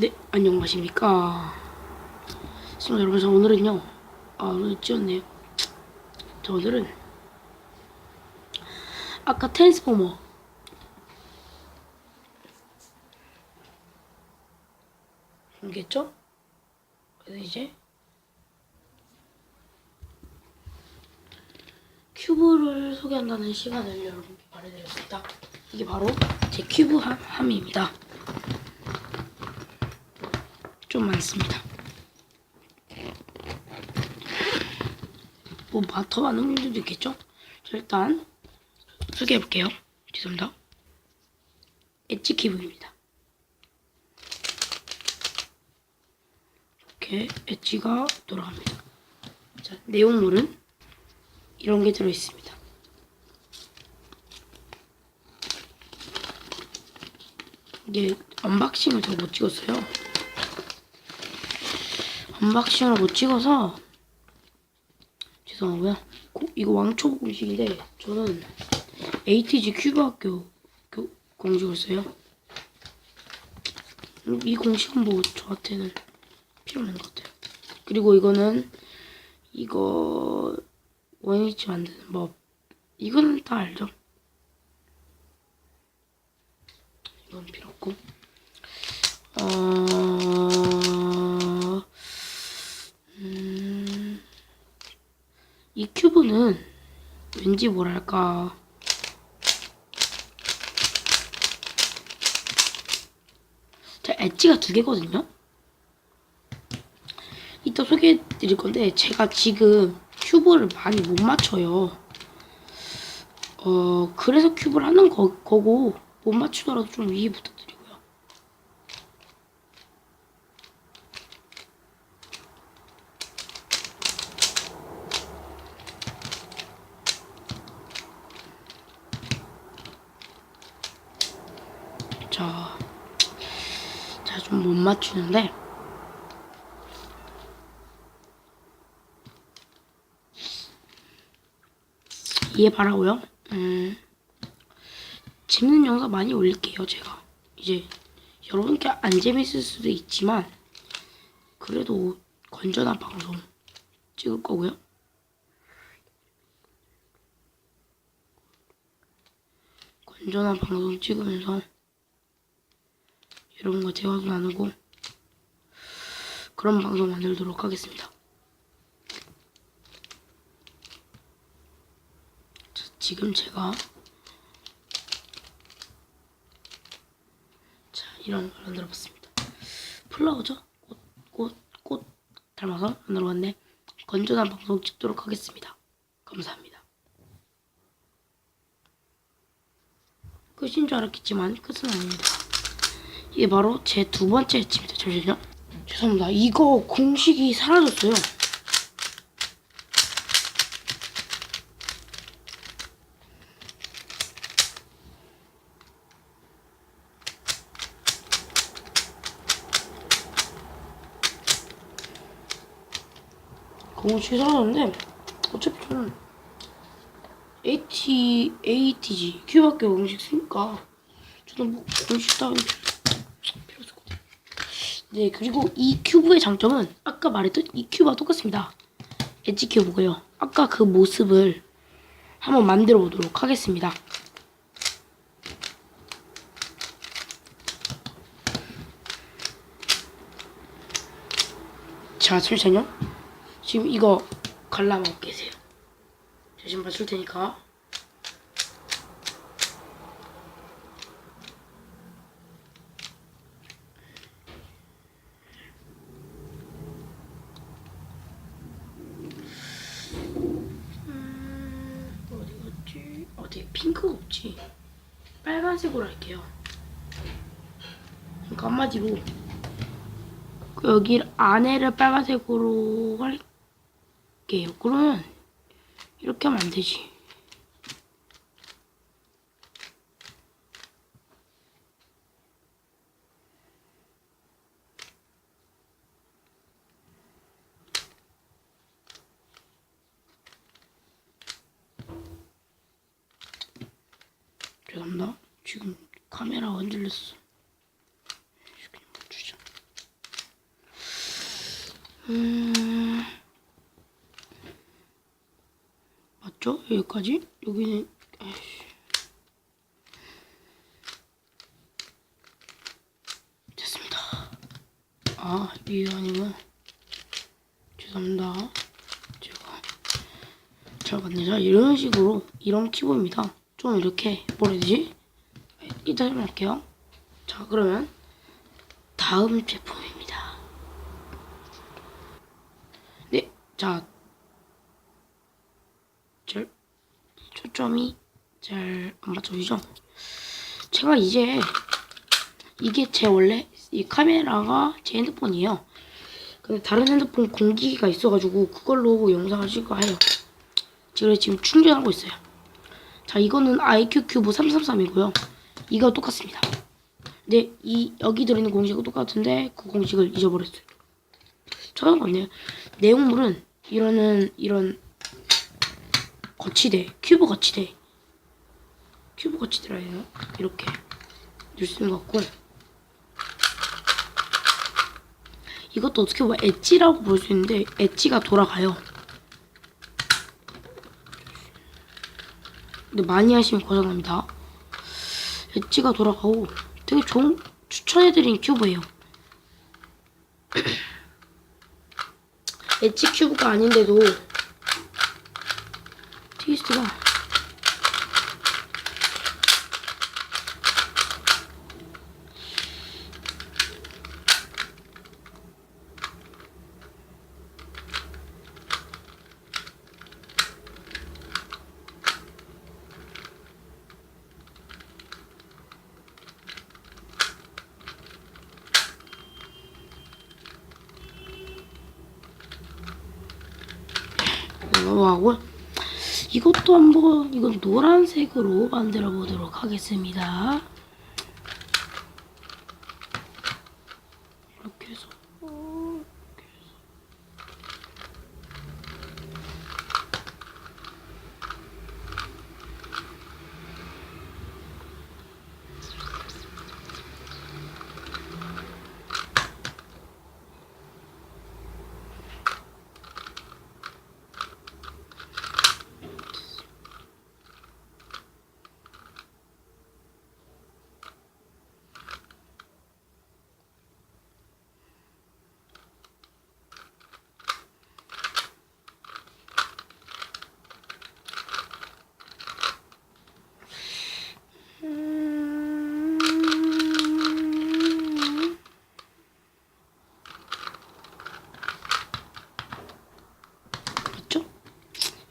네, 안녕하십니까. 시청자 여러분, 저 오늘은요, 아, 오늘 찍었네요. 저 오늘은, 아까 트랜스포머. 공개했죠? 그래서 이제, 큐브를 소개한다는 시간을 여러분께 마련해드렸습니다. 이게 바로 제 큐브 함, 함입니다. 좀 많습니다. 뭐 더 많은 분들도 있겠죠? 자, 일단 소개해 볼게요. 죄송합니다. 엣지 키브입니다. 이렇게 엣지가 돌아갑니다. 자, 내용물은 이런 게 들어 있습니다. 이게 언박싱을 제가 못 찍었어요. 언박싱을 못 찍어서 죄송하고요. 고- 이거 왕초 공식인데 저는 ATG 큐브 학교 교- 공식을 써요. 음, 이 공식은 뭐 저한테는 필요 없는 것 같아요. 그리고 이거는 이거 원위치 만드는 법 이거는 다 알죠? 이건 필요 없고 이 큐브는 왠지 뭐랄까 자, 엣지가 두 개거든요. 이따 소개해 드릴 건데 제가 지금 큐브를 많이 못 맞춰요. 어, 그래서 큐브를 하는 거, 거고 못 맞추더라도 좀 이해 부탁드리고요. 자, 자, 좀 못 맞추는데, 이해 바라고요. 음, 재밌는 영상 많이 올릴게요, 제가. 이제 여러분께 안 재밌을 수도 있지만, 그래도 건전한 방송 찍을 거고요. 건전한 방송 찍으면서 여러분 과 대화도 나누고 그런 방송 만들도록 하겠습니다. 자, 지금 제가 자 이런 걸 만들어봤습니다. 플라워죠? 꽃, 꽃, 꽃 닮아서 만들어봤네. 건전한 방송 찍도록 하겠습니다. 감사합니다. 끝인 줄 알았겠지만 끝은 아닙니다. 이게 바로 제 두 번째 엣지입니다. 잠시만요. 죄송합니다. 이거 공식이 사라졌어요. 공식이 사라졌는데 어차피 저는 AT, ATG 큐밖에 공식 쓰니까 저는 뭐 공식 따위. 네 그리고 이 큐브의 장점은 아까 말했던 이 큐브와 똑같습니다. 엣지 큐브고요. 아까 그 모습을 한번 만들어 보도록 하겠습니다. 자, 잠시만요. 지금 이거 관람하고 계세요. 저 지금 맞출 테니까. 음, 어디 갔지? 어디 핑크가 없지? 빨간색으로 할게요. 그러니까 한마디로 그 여기 안에를 빨간색으로 할게요. 그러면 이렇게 하면 안 되지. 죄송합니다. 지금 카메라가 흔들렸어. 그냥 멈추자. 음... 맞죠? 여기까지? 여기는 아이씨. 됐습니다. 아, 아니고 죄송합니다. 제가 잘. 자, 이런 식으로 이런 키보드입니다. 좀 이렇게 뭐라 해야 되지? 좀 할게요. 자, 그러면 다음 제품입니다. 네, 자, 절 초점이 잘 안 맞춰지죠? 제가 이제 이게 제 원래 이 카메라가 제 핸드폰이에요. 근데 다른 핸드폰 공기가 있어가지고 그걸로 영상을 찍어 해요. 제가 지금 충전하고 있어요. 자, 이거는 IQ 큐브 333이고요. 이거 똑같습니다. 근데 이 여기 들어있는 공식은 똑같은데 그 공식을 잊어버렸어요. 찾아봤네요. 내용물은 이러는 이런 거치대, 큐브 거치대, 큐브 거치대라 해요. 이렇게 넣을 수 있는 것 같고 이것도 어떻게 보면 엣지라고 볼 수 있는데 엣지가 돌아가요. 근데 많이 하시면 고장납니다. 엣지가 돌아가고 되게 좋은 추천해드린 큐브예요. 엣지 큐브가 아닌데도 트위스트가 하고 이것도 한번 이건 노란색으로 만들어 보도록 하겠습니다. 이렇게 해서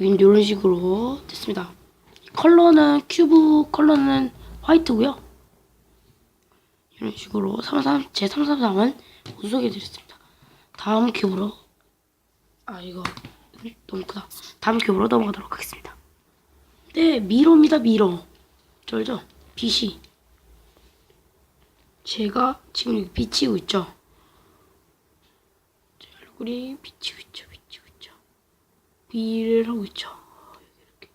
이런 식으로 됐습니다. 컬러는 큐브 컬러는 화이트고요. 이런 식으로 33, 제 333은 모두 소개해드렸습니다. 다음 큐브로 아 이거 너무 크다. 다음 큐브로 넘어가도록 하겠습니다. 네 미러입니다 미러. 저 알죠? 빛이 제가 지금 비치고 있죠. 제 얼굴이 비치고 있죠. 비를 하고 있죠. 이렇게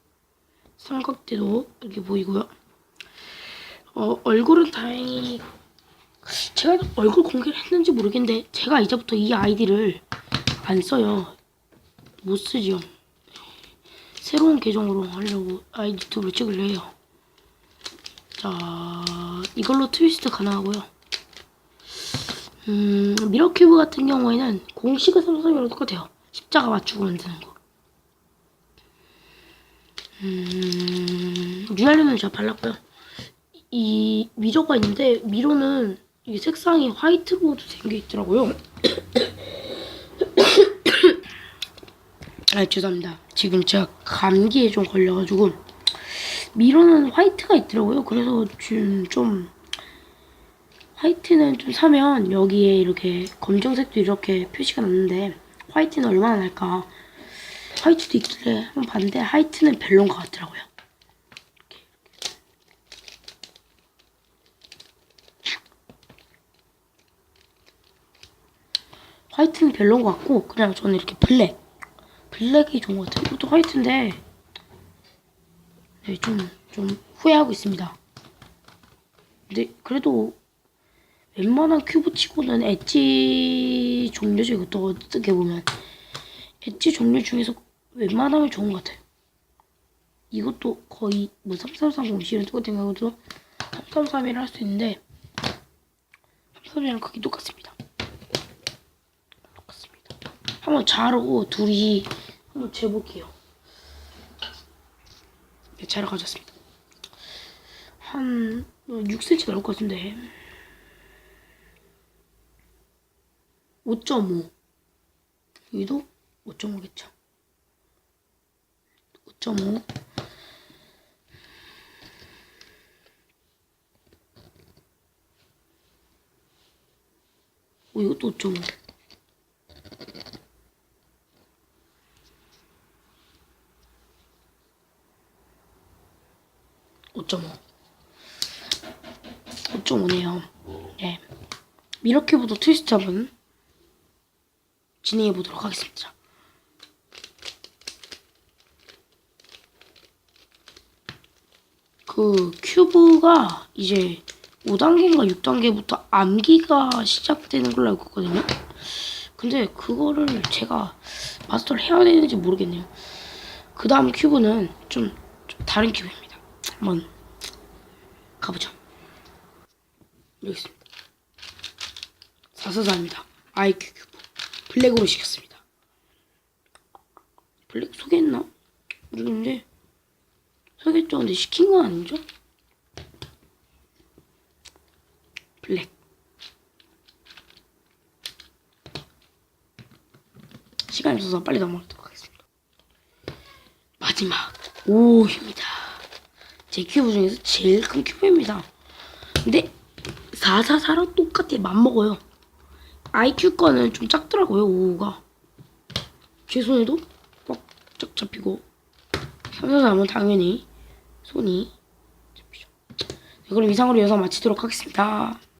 삼각대도 이렇게 보이고요. 어, 얼굴은 다행히 제가 얼굴 공개를 했는지 모르겠는데 제가 이제부터 이 아이디를 안 써요. 못 쓰죠. 새로운 계정으로 하려고 아이디 툴을 찍으려 해요. 자, 이걸로 트위스트 가능하고요. 음, 미러큐브 같은 경우에는 공식의 삼성이랑 똑같아요. 십자가 맞추고 만드는 거. 음, 유알료는 제가 발랐고요. 이 미러가 있는데 미러는 이 색상이 화이트로 생겨 있더라고요. 아, 죄송합니다. 지금 제가 감기에 좀 걸려가지고 미러는 화이트가 있더라고요. 그래서 좀, 좀 화이트는 좀 사면 여기에 이렇게 검정색도 이렇게 표시가 났는데 화이트는 얼마나 날까? 화이트도 있길래 한번 봤는데 화이트는 별론 것 같더라고요. 화이트는 별론 것 같고 그냥 저는 이렇게 블랙 블랙이 좋은 것 같아요. 이것도 화이트인데 네, 좀, 좀 후회하고 있습니다. 근데 그래도 웬만한 큐브 치고는 엣지 종류 중에 또 어떻게 보면 엣지 종류 중에서 웬만하면 좋은 것 같아요. 이것도 거의 뭐 3330C랑 똑같은 경우도 333이라 할수 있는데 333이랑 크기 똑같습니다. 똑같습니다. 한번 자르고 둘이 한번 재볼게요. 네, 자러 가졌습니다. 한 6cm 나올 것 같은데 5.5 여기도 5.5겠죠 5.5 오, 이것도 5.5 5.5 5.5네요. 네 미러큐브도 트위스트 한번 진행해 보도록 하겠습니다. 그 큐브가 이제 5단계인가 6단계부터 암기가 시작되는 걸로 알고 있거든요. 근데 그거를 제가 마스터를 해야 되는지 모르겠네요. 그 다음 큐브는 좀, 좀 다른 큐브입니다. 한번 가보죠. 여기 있습니다. 444입니다. IQ 큐브. 블랙으로 시켰습니다. 블랙 소개했나? 모르겠는데 소개했죠. 근데 시킨 건 아니죠? 블랙. 시간이 없어서 빨리 넘어가도록 하겠습니다. 마지막 5입니다. 제 큐브 중에서 제일 큰 큐브입니다. 근데 444랑 똑같아. 맘먹어요. IQ 거는 좀 작더라고요, 5가. 제 손에도 꽉 쫙 잡히고. 343은 당연히 손이 그럼 이상으로 영상 마치도록 하겠습니다.